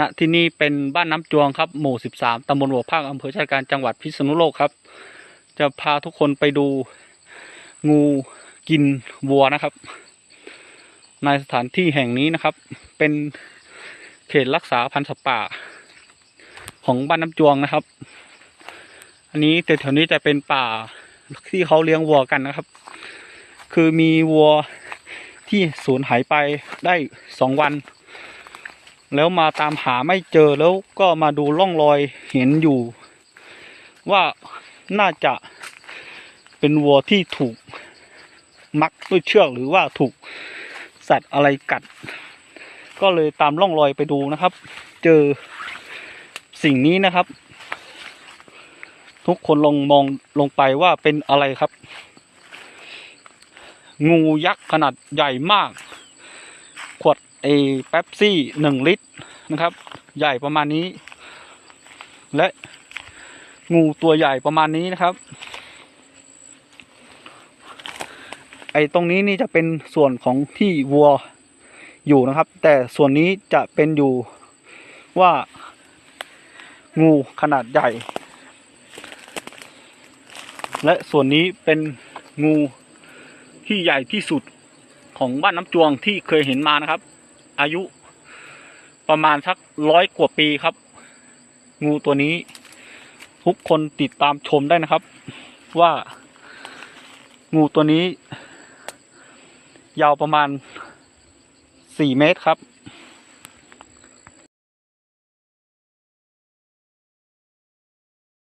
ณที่นี่เป็นบ้านน้ำจวงครับ หมู่ 13ตำบลหัวภาคอำเภอชายการจังหวัดพิษณุโลกครับ จะพาทุกคนไปดูงูกินวัวนะครับ ในสถานที่แห่งนี้นะครับ เป็นเขตรักษาพันธุ์สัตว์ป่า ของบ้านน้ำจวงนะครับ อันนี้แต่แถวนี้จะเป็นป่าที่เขาเลี้ยงวัวกันนะครับ คือมีวัวที่สูญหายไปได้สองวัน แล้วมาตามหาไม่เจอแล้วก็มาดูร่องรอยเห็นอยู่ ว่าน่าจะเป็นวัวที่ถูกมัดด้วยเชือกหรือว่าถูกสัตว์อะไรกัด ก็เลยตามร่องรอยไปดูนะครับ เจอสิ่งนี้นะครับ ทุกคนลงมองลงไปว่าเป็นอะไรครับ งูยักษ์ขนาดใหญ่มาก ไอ้แป๊บซี่หนึ่งลิตรนะครับ ใหญ่ประมาณนี้ และงูตัวใหญ่ประมาณนี้นะครับ ไอ้ตรงนี้นี่จะเป็นส่วนของที่วัวอยู่นะครับ แต่ส่วนนี้จะเป็นอยู่ว่า งูขนาดใหญ่ และส่วนนี้เป็นงูที่ใหญ่ที่สุดของบ้านน้ำจวงที่เคยเห็นมานะครับ อายุประมาณสักร้อยกว่าปีครับ งูตัวนี้ ทุกคนติดตามชมได้นะครับ ว่า งูตัวนี้ ยาวประมาณสี่เมตรครับ